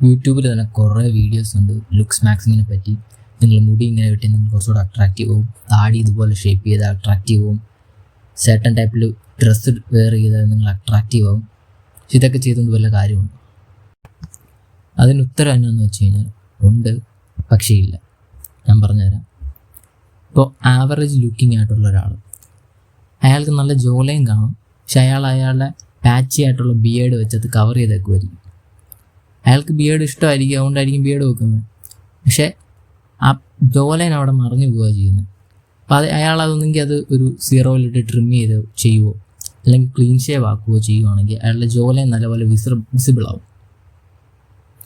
യൂട്യൂബിൽ തന്നെ കുറേ വീഡിയോസ് ഉണ്ട്. ലുക്സ് മാക്സിങ്ങിനെ പറ്റി. നിങ്ങൾ മുടി ഇങ്ങനെ വെട്ടി നിങ്ങൾ കുറച്ചുകൂടെ അട്രാക്റ്റീവ് ആവും താടി ഇതുപോലെ ഷേപ്പ് ചെയ്താൽ അട്രാക്റ്റീവ് ആവും സെർട്ടൺ ടൈപ്പിൽ ഡ്രസ്സ് വെയർ ചെയ്താൽ നിങ്ങൾ അട്രാക്റ്റീവ് ആവും പക്ഷെ ഇതൊക്കെ ചെയ്തുകൊണ്ട് വല്ല കാര്യമുണ്ട്? അതിന് ഉത്തരം എന്നാന്ന് വെച്ച് കഴിഞ്ഞാൽ ഉണ്ട് പക്ഷേ ഇല്ല. ഞാൻ പറഞ്ഞുതരാം. ഇപ്പോൾ ആവറേജ് ലുക്കിംഗ് ആയിട്ടുള്ള ഒരാൾ അയാൾക്ക് നല്ല ജോലയും കാണും. പക്ഷെ അയാൾ അയാളുടെ പാച്ചി ആയിട്ടുള്ള ബിയേഡ് വെച്ചത് കവർ ചെയ്തേക്കുമായിരിക്കും അയാൾക്ക് ബിയേഡ് ഇഷ്ടമായിരിക്കും അതുകൊണ്ടായിരിക്കും ബിയേഡ് വെക്കുന്നത്. പക്ഷേ ആ ജോലൻ അവിടെ മറിഞ്ഞു പോവുക ചെയ്യുന്നത്. അപ്പോൾ അത് അയാൾ അതൊന്നെങ്കിൽ അത് ഒരു സീറോയിലിട്ട് ട്രിം ചെയ്ത് ചെയ്യുവോ? അല്ലെങ്കിൽ ക്ലീൻ ഷേവ് ആക്കുകയോ ചെയ്യുവാണെങ്കിൽ അയാളുടെ ജോലൈൻ നല്ലപോലെ വിസിബിൾ വിസിബിൾ ആവും.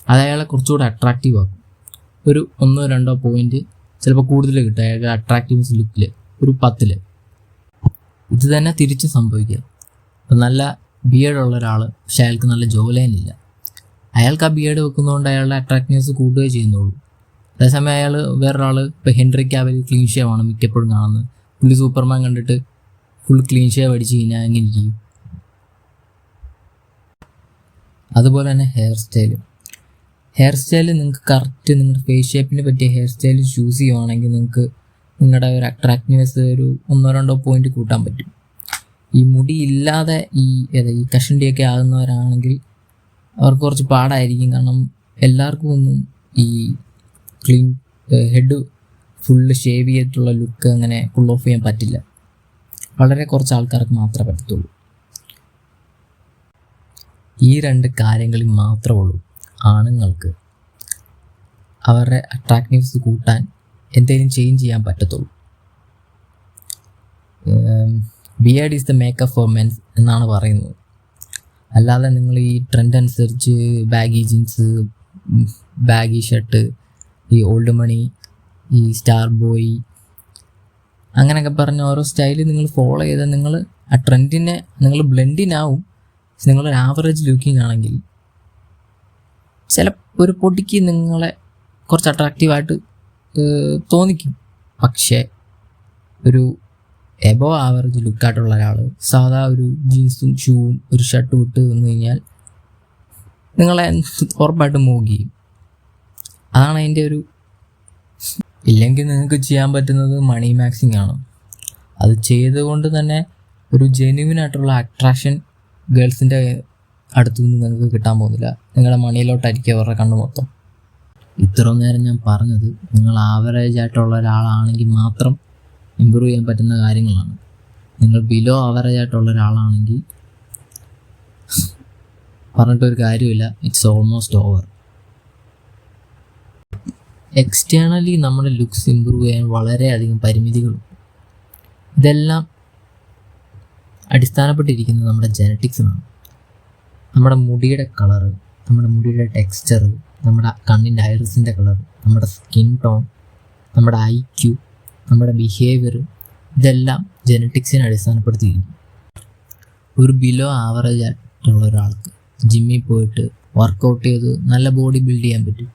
അത് അയാളെ കുറച്ചുകൂടെ അട്രാക്റ്റീവ് ആക്കും. ഒരു ഒന്നോ രണ്ടോ പോയിന്റ് ചിലപ്പോൾ കൂടുതൽ കിട്ടും അയാൾക്ക് അട്രാക്റ്റീവ്നെസ് ലുക്കിൽ ഒരു പത്തിൽ. ഇത് തന്നെ തിരിച്ച് സംഭവിക്കുക. ഇപ്പം നല്ല ബിയേഡുള്ള ഒരാൾ പക്ഷെ അയാൾക്ക് നല്ല ജോലൈനില്ല അയാൾക്ക് ആ ബിയേഡ് വെക്കുന്നതുകൊണ്ട് അയാളുടെ അട്രാക്റ്റീവ്നെസ് കൂടുകയേ ചെയ്യുന്നുള്ളൂ. അതേസമയം അയാൾ വേറൊരാൾ ഇപ്പോൾ ഹെൻറി ക്യാവൽ ക്ലീൻ ഷേവ് ആണ് മിക്കപ്പോഴും കാണുന്നത്. പുള്ളി സൂപ്പർമാൻ കണ്ടിട്ട് ഫുൾ ക്ലീൻ ഷേവ് അടിച്ച് കഴിഞ്ഞാൽ എങ്ങനെ ഇരിക്കും. അതുപോലെ തന്നെ ഹെയർ സ്റ്റൈൽ ഹെയർ സ്റ്റൈൽ നിങ്ങൾക്ക് കറക്റ്റ് നിങ്ങളുടെ ഫേസ് ഷേപ്പിന് പറ്റിയ ഹെയർ സ്റ്റൈൽ ചൂസ് ചെയ്യുവാണെങ്കിൽ നിങ്ങൾക്ക് നിങ്ങളുടെ ഒരു അട്രാക്റ്റീവ്നെസ് ഒരു ഒന്നോ രണ്ടോ പോയിന്റ് കൂട്ടാൻ പറ്റും. ഈ മുടി ഇല്ലാതെ ഈ ഈ കഷണ്ടിയൊക്കെ ആകുന്നവരാണെങ്കിൽ അവർക്ക് കുറച്ച് പാടായിരിക്കും. കാരണം എല്ലാവർക്കും ഒന്നും ഈ ക്ലീൻ ഹെഡ് ഫുള്ള് ഷേവ് ചെയ്തിട്ടുള്ള ലുക്ക് അങ്ങനെ ഫുൾ ഓഫ് ചെയ്യാൻ പറ്റില്ല. വളരെ കുറച്ച് ആൾക്കാർക്ക് മാത്രമേ പറ്റത്തുള്ളൂ. ഈ രണ്ട് കാര്യങ്ങളിൽ മാത്രമേ ഉള്ളൂ ആണുങ്ങൾക്ക് അവരുടെ അട്രാക്റ്റീവ്സ് കൂട്ടാൻ എന്തെങ്കിലും ചേഞ്ച് ചെയ്യാൻ പറ്റത്തുള്ളൂ. Beard is the makeup for mens എന്നാണ് പറയുന്നത്. അല്ലാതെ നിങ്ങൾ ഈ ട്രെൻഡ് അനുസരിച്ച് ബാഗി ജീൻസ് ബാഗി ഷർട്ട് ഈ ഓൾഡ് മണി ഈ സ്റ്റാർ ബോയ് അങ്ങനെയൊക്കെ പറഞ്ഞ ഓരോ സ്റ്റൈൽ നിങ്ങൾ ഫോളോ ചെയ്താൽ നിങ്ങൾ ആ ട്രെൻഡിനെ നിങ്ങൾ ബ്ലെൻഡിനാവും നിങ്ങളൊരു ആവറേജ് ലുക്കിംഗ് ആണെങ്കിൽ ചില ഒരു പൊടിക്ക് നിങ്ങളെ കുറച്ച് അട്രാക്റ്റീവായിട്ട് തോന്നിക്കും. പക്ഷേ ഒരു എബോ ആവറേജ് ലുക്കായിട്ടുള്ള ഒരാൾ സാധാ ഒരു ജീൻസും ഷൂവും ഒരു ഷർട്ടും ഇട്ട് വന്നു കഴിഞ്ഞാൽ നിങ്ങളെ ഉറപ്പായിട്ടും മൂവ് ചെയ്യും. അതാണ് അതിന്റെ ഒരു ഇല്ലെങ്കിൽ നിങ്ങൾക്ക് ചെയ്യാൻ പറ്റുന്നത് മണി മാക്സിങ് ആണ്. അത് ചെയ്തുകൊണ്ട് തന്നെ ഒരു ജെന്യുവിൻ ആയിട്ടുള്ള അട്രാക്ഷൻ ഗേൾസിന്റെ അടുത്തു നിന്ന് നിങ്ങൾക്ക് കിട്ടാൻ പോകുന്നില്ല. നിങ്ങളുടെ മണിയിലോട്ടായിരിക്കും അവരുടെ കണ്ണ് മൊത്തം. ഇത്ര നേരം ഞാൻ പറഞ്ഞത് നിങ്ങൾ ആവറേജ് ആയിട്ടുള്ള ഒരാളാണെങ്കിൽ മാത്രം ഇമ്പ്രൂവ് ചെയ്യാൻ പറ്റുന്ന കാര്യങ്ങളാണ്. നിങ്ങൾ ബിലോ ആവറേജ് ആയിട്ടുള്ള ഒരാളാണെങ്കിൽ പറഞ്ഞിട്ടൊരു കാര്യമില്ല ഇറ്റ്സ് ഓൾമോസ്റ്റ് ഓവർ എക്സ്റ്റേണലി നമ്മുടെ ലുക്സ് ഇമ്പ്രൂവ് ചെയ്യാൻ വളരെയധികം പരിമിതികളുണ്ട് ഇതെല്ലാം അടിസ്ഥാനപ്പെട്ടിരിക്കുന്നത് നമ്മുടെ ജനറ്റിക്സിനാണ് നമ്മുടെ മുടിയുടെ കളറ് നമ്മുടെ മുടിയുടെ ടെക്സ്ചർ നമ്മുടെ കണ്ണിന്റെ ഐറിസിന്റെ കളർ നമ്മുടെ സ്കിൻ ടോൺ നമ്മുടെ ഐ ക്യു നമ്മുടെ ബിഹേവിയർ ഇതെല്ലാം ജനറ്റിക്സിനെ അടിസ്ഥാനപ്പെടുത്തിയിരിക്കും ഒരു ബിലോ ആവറേജ് ആയിട്ടുള്ള ഒരാൾക്ക് ജിമ്മിൽ പോയിട്ട് വർക്കൗട്ട് ചെയ്ത് നല്ല ബോഡി ബിൽഡ് ചെയ്യാൻ പറ്റും.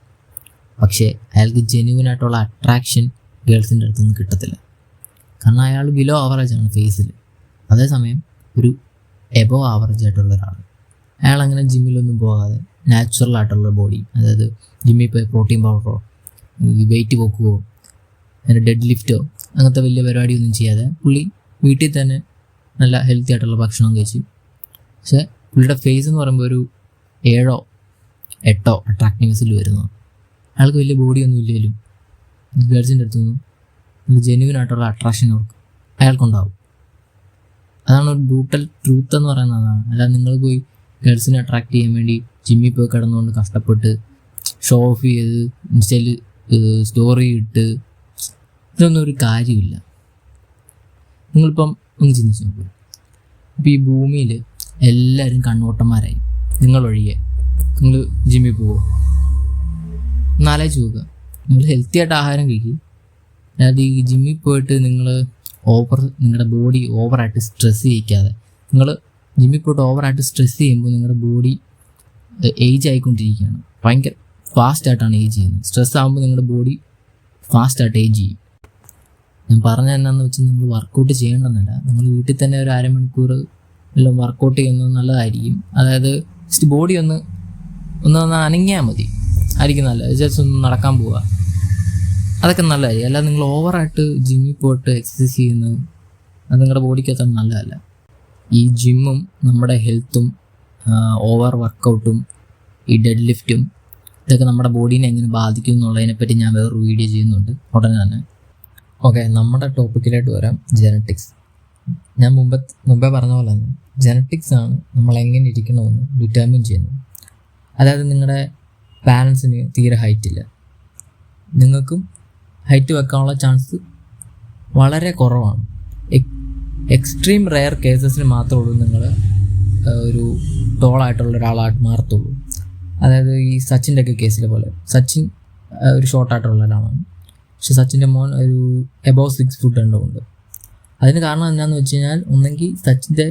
പക്ഷേ അയാൾക്ക് ജെന്യൂൻ ആയിട്ടുള്ള അട്രാക്ഷൻ ഗേൾസിന്റെ അടുത്തൊന്നും കിട്ടത്തില്ല. കാരണം അയാൾ ബിലോ ആവറേജ് ആണ് ഫേസിൽ അതേസമയം ഒരു എബോ ആവറേജ് ആയിട്ടുള്ള ഒരാൾ. അയാൾ അങ്ങനെ ജിമ്മിലൊന്നും പോകാതെ നാച്ചുറൽ ആയിട്ടുള്ള ബോഡി അതായത് ജിമ്മിൽ പോയി പ്രോട്ടീൻ പൗഡറോ ഈ വെയിറ്റ് പോക്കുകയോ അങ്ങനെ ഡെഡ് ലിഫ്റ്റോ അങ്ങനത്തെ വലിയ പരിപാടിയൊന്നും ചെയ്യാതെ പുള്ളി വീട്ടിൽ തന്നെ നല്ല ഹെൽത്തി ആയിട്ടുള്ള ഭക്ഷണം കഴിച്ചു. പക്ഷേ പുള്ളിയുടെ ഫേസ് എന്ന് പറയുമ്പോൾ ഒരു ഏഴോ എട്ടോ അട്രാക്റ്റീവ്സിൽ വരുന്നു. അയാൾക്ക് വലിയ ബോഡി ഒന്നും ഇല്ലെങ്കിലും ഗേൾസിന്റെ അടുത്തൊന്നും ഒരു ജെന്യൂൻ ആയിട്ടുള്ള അട്രാക്ഷൻ അയാൾക്കുണ്ടാവും. അതാണ് ഒരു ബ്രൂട്ടൽ ട്രൂത്ത് എന്ന് പറയുന്നത് അതാണ്. അല്ലാതെ നിങ്ങൾ പോയി ഗേൾസിനെ അട്രാക്ട് ചെയ്യാൻ വേണ്ടി ജിമ്മിൽ പോയി കിടന്നുകൊണ്ട് കഷ്ടപ്പെട്ട് ഷോ ഓഫ് ചെയ്ത് ഇൻസ്റ്റയിൽ സ്റ്റോറി ഇട്ട് ഇതൊന്നും ഒരു കാര്യമില്ല. നിങ്ങളിപ്പം ഒന്ന് ചിന്തിച്ച് നോക്കൂ. ഇപ്പം ഈ ഭൂമിയിൽ എല്ലാവരും കണ്ണോട്ടന്മാരായി. നിങ്ങളൊഴികെ. നിങ്ങൾ ജിമ്മിൽ പോവോ? എന്നാലോചിച്ച് നോക്കുക നിങ്ങൾ ഹെൽത്തി ആയിട്ട് ആഹാരം കഴിക്കും. അതായത് ഈ ജിമ്മിൽ പോയിട്ട് നിങ്ങൾ ഓവർ നിങ്ങളുടെ ബോഡി ഓവറായിട്ട് സ്ട്രെസ് ചെയ്യിക്കാതെ. നിങ്ങൾ ജിമ്മിൽ പോയിട്ട് ഓവറായിട്ട് സ്ട്രെസ് ചെയ്യുമ്പോൾ നിങ്ങളുടെ ബോഡി ഏജ് ആയിക്കൊണ്ടിരിക്കുകയാണ്. ഭയങ്കര ഫാസ്റ്റായിട്ടാണ് ഏജ് ചെയ്യുന്നത്. സ്ട്രെസ് ആകുമ്പോൾ നിങ്ങളുടെ ബോഡി ഫാസ്റ്റായിട്ട് ഏജ് ചെയ്യും. ഞാൻ പറഞ്ഞ എന്നാന്ന് വെച്ചാൽ നിങ്ങൾ വർക്കൗട്ട് ചെയ്യണമെന്നല്ല നമ്മൾ വീട്ടിൽ തന്നെ ഒരു അരമണിക്കൂർ എല്ലാം വർക്കൗട്ട് ചെയ്യുന്നത് നല്ലതായിരിക്കും. അതായത് ജസ്റ്റ് ബോഡി ഒന്ന് ഒന്ന് അനങ്ങിയാൽ മതി. ആയിരിക്കും നല്ലത്. ജസ്റ്റ് ഒന്ന് നടക്കാൻ പോവുക. അതൊക്കെ നല്ലതായിരിക്കും. അല്ലാതെ നിങ്ങൾ ഓവറായിട്ട് ജിമ്മിൽ പോയിട്ട് എക്സസൈസ് ചെയ്യുന്നത് അത് നിങ്ങളുടെ ബോഡിക്ക് അത്ര നല്ലതല്ല. ഈ ജിമ്മും നമ്മുടെ ഹെൽത്തും ഓവർ വർക്കൗട്ടും ഈ ഡെഡ് ലിഫ്റ്റും ഇതൊക്കെ നമ്മുടെ ബോഡീനെ എങ്ങനെ ബാധിക്കും എന്നുള്ളതിനെപ്പറ്റി ഞാൻ വേറൊരു വീഡിയോ ചെയ്യുന്നുണ്ട്. ഉടനെ തന്നെ. ഓക്കെ നമ്മുടെ ടോപ്പിക്കിലായിട്ട് വരാം ജനറ്റിക്സ് ഞാൻ മുമ്പ് മുമ്പേ പറഞ്ഞ പോലെ തന്നെ ജനറ്റിക്സ് ആണ് നമ്മൾ എങ്ങനെ ഇരിക്കണമെന്ന് ഡിറ്റർമിൻ ചെയ്യുന്നത്. അതായത് നിങ്ങളുടെ പാരൻസിന് തീരെ ഹൈറ്റ് ഇല്ല. നിങ്ങൾക്കും ഹൈറ്റ് വെക്കാനുള്ള ചാൻസ് വളരെ കുറവാണ്. എക്സ്ട്രീം റെയർ കേസസിന് മാത്രമേ ഉള്ളൂ നിങ്ങൾ ഒരു ടോളായിട്ടുള്ള ഒരാളായിട്ട് മാറത്തുള്ളൂ. അതായത് ഈ സച്ചിന്റെ ഒക്കെ കേസിലെ പോലെ. സച്ചിൻ ഒരു ഷോർട്ടായിട്ടുള്ള ഒരാളാണ്. പക്ഷെ സച്ചിന്റെ മോൻ ഒരു എബോവ് സിക്സ് ഫുട്ട് ഉണ്ട് അതിന് കാരണം എന്താണെന്ന് വെച്ച് കഴിഞ്ഞാൽ ഒന്നെങ്കിൽ സച്ചിന്റെ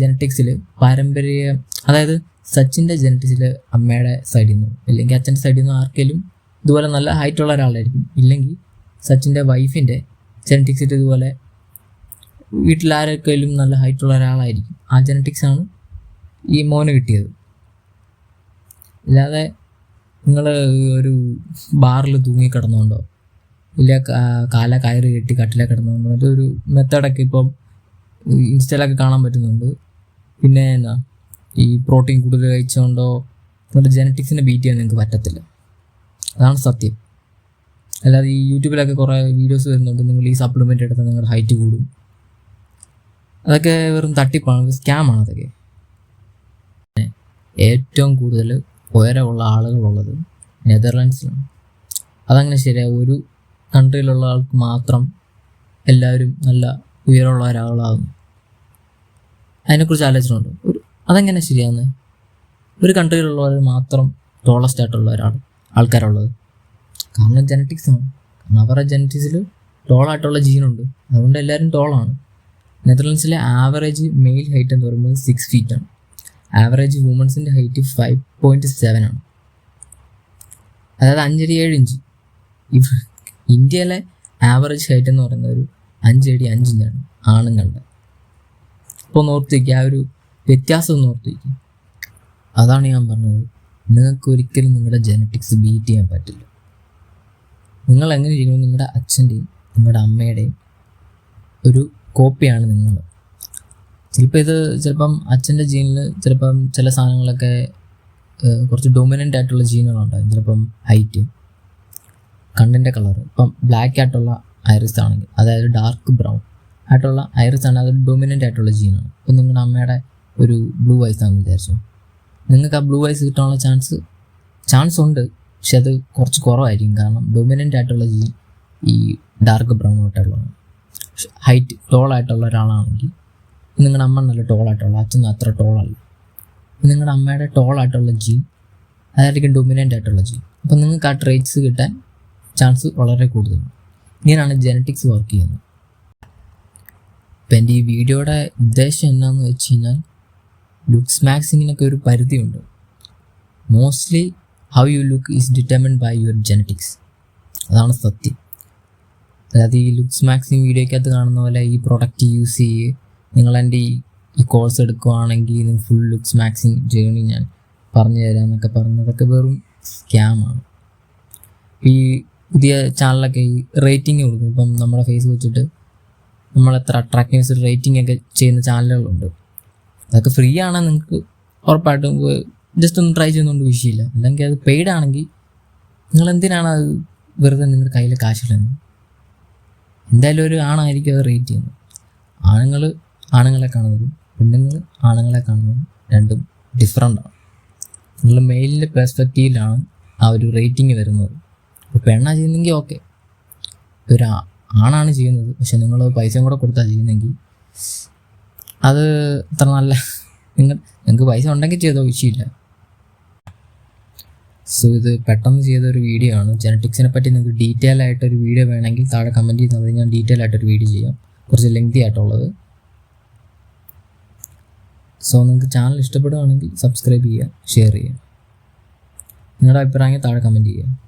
ജനറ്റിക്സിൽ പാരമ്പര്യ അതായത് സച്ചിന്റെ ജനറ്റിക്സിൽ അമ്മയുടെ സൈഡിൽ നിന്നും അല്ലെങ്കിൽ അച്ഛന്റെ സൈഡിൽ നിന്നും ആർക്കെങ്കിലും ഇതുപോലെ നല്ല ഹൈറ്റ് ഉള്ള ഒരാളായിരിക്കും. ഇല്ലെങ്കിൽ സച്ചിന്റെ വൈഫിന്റെ ജനറ്റിക്സിൽ ഇതുപോലെ വീട്ടിലാരൊക്കെയും നല്ല ഹൈറ്റ് ഉള്ള ഒരാളായിരിക്കും. ആ ജനറ്റിക്സാണ് ഈ മോന് കിട്ടിയത്. അല്ലാതെ നിങ്ങൾ ഒരു ബാറിൽ തൂങ്ങി കിടന്നുകൊണ്ടോ ഇല്ല കാല കയറ് കെട്ടി കട്ടിലെ കിടന്നുകൊണ്ടോ ഒരു മെത്തേഡൊക്കെ ഇപ്പം ഇൻസ്റ്റയിലൊക്കെ കാണാൻ പറ്റുന്നുണ്ട്. പിന്നെ എന്നാ ഈ പ്രോട്ടീൻ കൂടുതൽ കഴിച്ചുകൊണ്ടോ നിങ്ങളുടെ ജനറ്റിക്സിനെ ബീറ്റ് ചെയ്യാൻ നിങ്ങൾക്ക് പറ്റത്തില്ല. അതാണ് സത്യം. അല്ലാതെ ഈ യൂട്യൂബിലൊക്കെ കുറേ വീഡിയോസ് വരുന്നുണ്ട്. നിങ്ങൾ ഈ സപ്ലിമെന്റ് എടുത്താൽ നിങ്ങളുടെ ഹൈറ്റ് കൂടും. അതൊക്കെ വെറും തട്ടിപ്പാണ്. സ്കാമാണ് അതൊക്കെ. ഏറ്റവും കൂടുതൽ ഉയരമുള്ള ആളുകളുള്ളത് നെതർലാൻഡ്സിലാണ്. അതങ്ങനെ ശരിയാണ് ഒരു കൺട്രിയിലുള്ള ആൾക്ക് മാത്രം എല്ലാവരും നല്ല ഉയരമുള്ള ഒരാളാകുന്നു. അതിനെക്കുറിച്ച് ആലോചിച്ചിട്ടുണ്ട്? ഒരു അതെങ്ങനെ ശരിയാണ് ഒരു കൺട്രിയിലുള്ളവർ മാത്രം ടോളസ്റ്റ് ആയിട്ടുള്ള ഒരാൾ ആൾക്കാരുള്ളത്. കാരണം ജനറ്റിക്സ് ആണ്. കാരണം അവരുടെ ജനറ്റിക്സിൽ ടോളായിട്ടുള്ള ജീനുണ്ട് അതുകൊണ്ട് എല്ലാവരും ടോളാണ് നെതർലൻഡ്സിലെ ആവറേജ് മെയിൽ ഹൈറ്റ് എന്ന് പറയുന്നത് സിക്സ് ഫീറ്റാണ് ആവറേജ് വുമൺസിന്റെ ഹൈറ്റ് ഫൈവ് പോയിന്റ് സെവൻ ആണ്. അതായത് അഞ്ചടി ഏഴ് ഇഞ്ച്. ഇവ ഇന്ത്യയിലെ ആവറേജ് ഹൈറ്റ് എന്ന് പറയുന്നത് ഒരു അഞ്ചടി അഞ്ച് ഇഞ്ചാണ് ആണുങ്ങളുടെ. അപ്പോൾ നോർത്തേക്ക് ആ ഒരു വ്യത്യാസം ഓർത്ത് അതാണ് ഞാൻ പറഞ്ഞത്. നിങ്ങൾക്ക് ഒരിക്കലും നിങ്ങളുടെ ജനറ്റിക്സ് ബീറ്റ് ചെയ്യാൻ പറ്റില്ല. നിങ്ങൾ എങ്ങനെ ഇരിക്കണം നിങ്ങളുടെ അച്ഛന്റെയും നിങ്ങളുടെ അമ്മയുടെയും ഒരു കോപ്പിയാണ് നിങ്ങൾ. ചിലപ്പോൾ ഇത് ചിലപ്പം അച്ഛന്റെ ജീനിൽ ചിലപ്പം ചില സാധനങ്ങളൊക്കെ കുറച്ച് ഡൊമിനന്റ് ആയിട്ടുള്ള ജീനുകളുണ്ടാകും. ചിലപ്പം ഹൈറ്റ് കണ്ണിന്റെ കളർ ഇപ്പം ബ്ലാക്ക് ആയിട്ടുള്ള ഐറിസ് ആണെങ്കിൽ അതായത് ഡാർക്ക് ബ്രൗൺ ആയിട്ടുള്ള ഐറിസ് ആണ് അതൊരു ഡൊമിനന്റ് ആയിട്ടുള്ള ജീനാണ്. ഇപ്പം നിങ്ങളുടെ അമ്മയുടെ ഒരു ബ്ലൂ വൈസ് ആണെന്ന് വിചാരിച്ചു. നിങ്ങൾക്ക് ആ ബ്ലൂ വൈസ് കിട്ടാനുള്ള ചാൻസ് ചാൻസ് ഉണ്ട്. പക്ഷെ അത് കുറച്ച് കുറവായിരിക്കും. കാരണം ഡൊമിനന്റ് ആയിട്ടുള്ള ജീൻ ഈ ഡാർക്ക് ബ്രൗൺ ആയിട്ടുള്ളതാണ് ഹൈറ്റ് ടോൾ ആയിട്ടുള്ള ഒരാളാണെങ്കിൽ നിങ്ങളുടെ അമ്മ നല്ല ടോളായിട്ടുള്ള അച്ഛൻ അത്ര ടോളല്ല. നിങ്ങളുടെ അമ്മയുടെ ടോളായിട്ടുള്ള ജീൻ അതായിരിക്കും ഡൊമിനന്റ് ആയിട്ടുള്ള ജീൻ അപ്പോൾ നിങ്ങൾക്ക് ആ ട്രേറ്റ്സ് കിട്ടാൻ ചാൻസ് വളരെ കൂടുതലാണ്. ഇങ്ങനെയാണ് ജനറ്റിക്സ് വർക്ക് ചെയ്യുന്നത്. അപ്പം എന്റെ ഈ വീഡിയോയുടെ ഉദ്ദേശം എന്നാന്ന് വെച്ച് കഴിഞ്ഞാൽ ലുക്സ് മാക്സിങ്ങിനൊക്കെ ഒരു പരിധിയുണ്ട്. Mostly how you look is determined by your genetics അതാണ് സത്യം. അതായത് ഈ ലുക്സ് മാക്സിങ് വീഡിയോയ്ക്കകത്ത് കാണുന്ന പോലെ ഈ പ്രൊഡക്റ്റ് യൂസ് ചെയ്യ് നിങ്ങൾ എന്റെ ഈ ഈ കോഴ്സ് എടുക്കുവാണെങ്കിൽ നിങ്ങൾ ഫുൾ ലുക്സ് മാക്സിങ് ജേണി ഞാൻ പറഞ്ഞു തരാം എന്നൊക്കെ പറഞ്ഞതൊക്കെ വെറും സ്കാമാണ് ഈ പുതിയ ചാനലൊക്കെ ഈ റേറ്റിംഗ് കൊടുക്കും. ഇപ്പം നമ്മുടെ ഫേസ് വെച്ചിട്ട് നമ്മൾ എത്ര അട്രാക്റ്റീവ്സ് റേറ്റിംഗ് ഒക്കെ ചെയ്യുന്ന ചാനലുകളുണ്ട് അതൊക്കെ ഫ്രീ ആണെങ്കിൽ നിങ്ങൾക്ക് ഉറപ്പായിട്ടും. ജസ്റ്റ് ഒന്ന് ട്രൈ ചെയ്യുന്നതുകൊണ്ട് വിഷയമില്ല അല്ലെങ്കിൽ അത് പെയ്ഡ് ആണെങ്കിൽ നിങ്ങൾ എന്തിനാണ് അത് വെറുതെ നിങ്ങളുടെ കയ്യിൽ കാശിടുന്നത് എന്തായാലും ഒരു ആണായിരിക്കും അത് റേറ്റ് ചെയ്യുന്നത്. ആണുങ്ങൾ ആണുങ്ങളെ കാണുന്നതും പെണ്ണുങ്ങൾ ആണുങ്ങളെ കാണുന്നതും രണ്ടും ഡിഫറെന്റ് ആണ്. നിങ്ങൾ മെയിലിന്റെ പെർസ്പെക്റ്റീവിലാണ് ആ ഒരു റേറ്റിംഗ് വരുന്നത്. ഇപ്പോൾ പെണ്ണാണ് ചെയ്യുന്നെങ്കിൽ ഓക്കെ ഒരു ആണാണ് ചെയ്യുന്നത്. പക്ഷെ നിങ്ങൾ പൈസയും കൂടെ കൊടുത്താൽ ചെയ്യുന്നെങ്കിൽ അത് അത്ര നല്ല നിങ്ങൾ നിങ്ങൾക്ക് പൈസ ഉണ്ടെങ്കിൽ ചെയ്തോ വിഷയമില്ല. സോ ഇത് പെട്ടെന്ന് ചെയ്ത ഒരു വീഡിയോ ആണ്. ജനറ്റിക്സിനെ പറ്റി നിങ്ങൾക്ക് ഡീറ്റെയിൽ ആയിട്ടൊരു വീഡിയോ വേണമെങ്കിൽ താഴെ കമന്റ് ചെയ്താൽ മതി ഞാൻ ഡീറ്റെയിൽ ആയിട്ടൊരു വീഡിയോ ചെയ്യാം. കുറച്ച് ലെങ്തി ആയിട്ടുള്ളത്. സോ നിങ്ങൾക്ക് ചാനൽ ഇഷ്ടപ്പെടുകയാണെങ്കിൽ സബ്സ്ക്രൈബ് ചെയ്യുക ഷെയർ ചെയ്യുക. നിങ്ങളുടെ അഭിപ്രായം താഴെ കമന്റ് ചെയ്യുക.